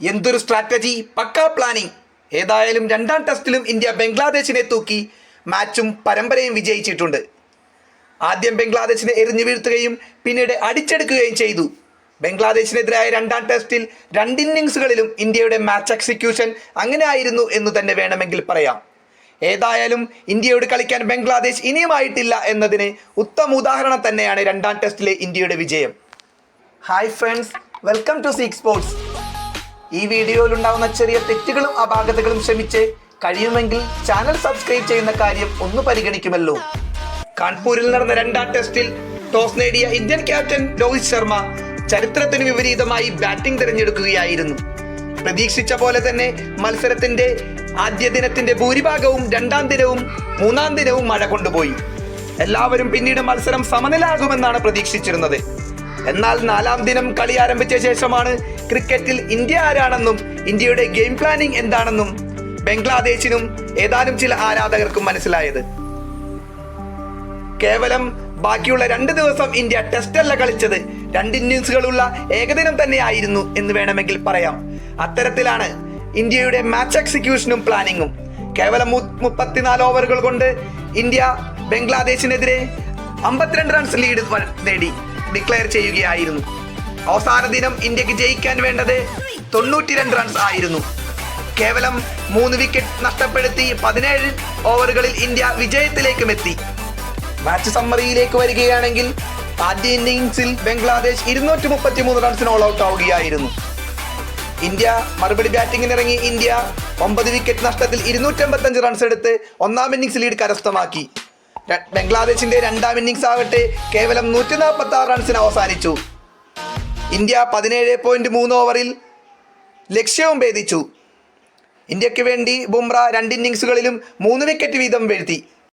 എന്തൊരു സ്ട്രാറ്റജി പക്കാ പ്ലാനിംഗ് ഏതായാലും രണ്ടാം ടെസ്റ്റിലും ഇന്ത്യ ബംഗ്ലാദേശിനെ തൂക്കി മാച്ചും പരമ്പരയും വിജയിച്ചിട്ടുണ്ട്. ആദ്യം ബംഗ്ലാദേശിനെ എറിഞ്ഞു വീഴ്ത്തുകയും പിന്നീട് അടിച്ചെടുക്കുകയും ചെയ്തു. ബംഗ്ലാദേശിനെതിരായ രണ്ടാം ടെസ്റ്റിൽ രണ്ട് ഇന്നിങ്സുകളിലും ഇന്ത്യയുടെ മാച്ച് എക്സിക്യൂഷൻ അങ്ങനെ ആയിരുന്നു എന്ന് തന്നെ വേണമെങ്കിൽ പറയാം. ഏതായാലും ഇന്ത്യയോട് കളിക്കാൻ ബംഗ്ലാദേശ് ഇനിയുമായിട്ടില്ല എന്നതിന് ഉത്തമ ഉദാഹരണം തന്നെയാണ് രണ്ടാം ടെസ്റ്റിലെ ഇന്ത്യയുടെ വിജയം. Hi friends welcome to seek sports ഈ വീഡിയോയിൽ ഉണ്ടാകുന്ന ചെറിയ തെറ്റുകളും അപാകതകളും ക്ഷമിച്ച് കഴിയുമെങ്കിൽ ചാനൽ സബ്സ്ക്രൈബ് ചെയ്യുന്ന കാര്യം ഒന്ന് പരിഗണിക്കുമല്ലോ. കാൺപൂരിൽ നടന്ന രണ്ടാം ടെസ്റ്റിൽ ടോസ് നേടിയ ഇന്ത്യൻ ക്യാപ്റ്റൻ രോഹിത് ശർമ്മ ചരിത്രത്തിന് വിപരീതമായി ബാറ്റിംഗ് തിരഞ്ഞെടുക്കുകയായിരുന്നു. പ്രതീക്ഷിച്ച പോലെ തന്നെ മത്സരത്തിന്റെ ആദ്യ ദിനത്തിന്റെ ഭൂരിഭാഗവും രണ്ടാം ദിനവും മൂന്നാം ദിനവും മഴ കൊണ്ടുപോയി. എല്ലാവരും പിന്നീട് മത്സരം സമനിലാകുമെന്നാണ് പ്രതീക്ഷിച്ചിരുന്നത്. എന്നാൽ നാലാം ദിനം കളി ആരംഭിച്ച ശേഷമാണ് ക്രിക്കറ്റിൽ ഇന്ത്യ ആരാണെന്നും ഇന്ത്യയുടെ ഗെയിം പ്ലാനിംഗ് എന്താണെന്നും ബംഗ്ലാദേശിനും ഏതാനും ചില ആരാധകർക്കും മനസ്സിലായത്. കേവലം ബാക്കിയുള്ള രണ്ട് ദിവസം ഇന്ത്യ ടെസ്റ്റല്ല കളിച്ചത്. രണ്ട് ഇന്നിങ്സുകളുള്ള ഏകദിനം തന്നെയായിരുന്നു എന്ന് വേണമെങ്കിൽ പറയാം. അത്തരത്തിലാണ് ഇന്ത്യയുടെ മാച്ച് എക്സിക്യൂഷനും പ്ലാനിങ്ങും. കേവലം മുപ്പത്തിനാല് ഓവറുകൾ കൊണ്ട് ഇന്ത്യ ബംഗ്ലാദേശിനെതിരെ അമ്പത്തിരണ്ട് റൺസ് ലീഡ് നേടി ഡിക്ലെയർ ചെയ്യുകയായിരുന്നു. അവസാന ദിനം ഇന്ത്യയ്ക്ക് ജയിക്കാൻ വേണ്ടത് തൊണ്ണൂറ്റി രണ്ട് റൺസ് ആയിരുന്നു. കേവലം മൂന്ന് വിക്കറ്റ് നഷ്ടപ്പെടുത്തി പതിനേഴ് ഓവറുകളിൽ ഇന്ത്യ വിജയത്തിലേക്കും എത്തി. മാച്ച് സമ്മറിയിലേക്ക് വരികയാണെങ്കിൽ ആദ്യ ഇന്നിംഗ്സിൽ ബംഗ്ലാദേശ് ഇരുന്നൂറ്റി മുപ്പത്തി മൂന്ന് റൺസിന് ഓൾ ഔട്ട് ആവുകയായിരുന്നു. ഇന്ത്യ മറുപടി ബാറ്റിംഗിന് ഇറങ്ങി ഇന്ത്യ ഒമ്പത് വിക്കറ്റ് നഷ്ടത്തിൽ ഇരുന്നൂറ്റമ്പത്തഞ്ച് റൺസ് എടുത്ത് ഒന്നാം ഇന്നിംഗ്സ് ലീഡ് കരസ്ഥമാക്കി. ബംഗ്ലാദേശിന്റെ രണ്ടാം ഇന്നിംഗ്സ് ആവട്ടെ കേവലം നൂറ്റി നാൽപ്പത്തി ആറ് റൺസിന് അവസാനിച്ചു. ഇന്ത്യ പതിനേഴ് പോയിന്റ് മൂന്ന് ഓവറിൽ ലക്ഷ്യവും ഭേദിച്ചു. ഇന്ത്യയ്ക്ക് വേണ്ടി ബുംറ രണ്ട് ഇന്നിങ്സുകളിലും മൂന്ന് വിക്കറ്റ് വീതം വീഴ്ത്തി.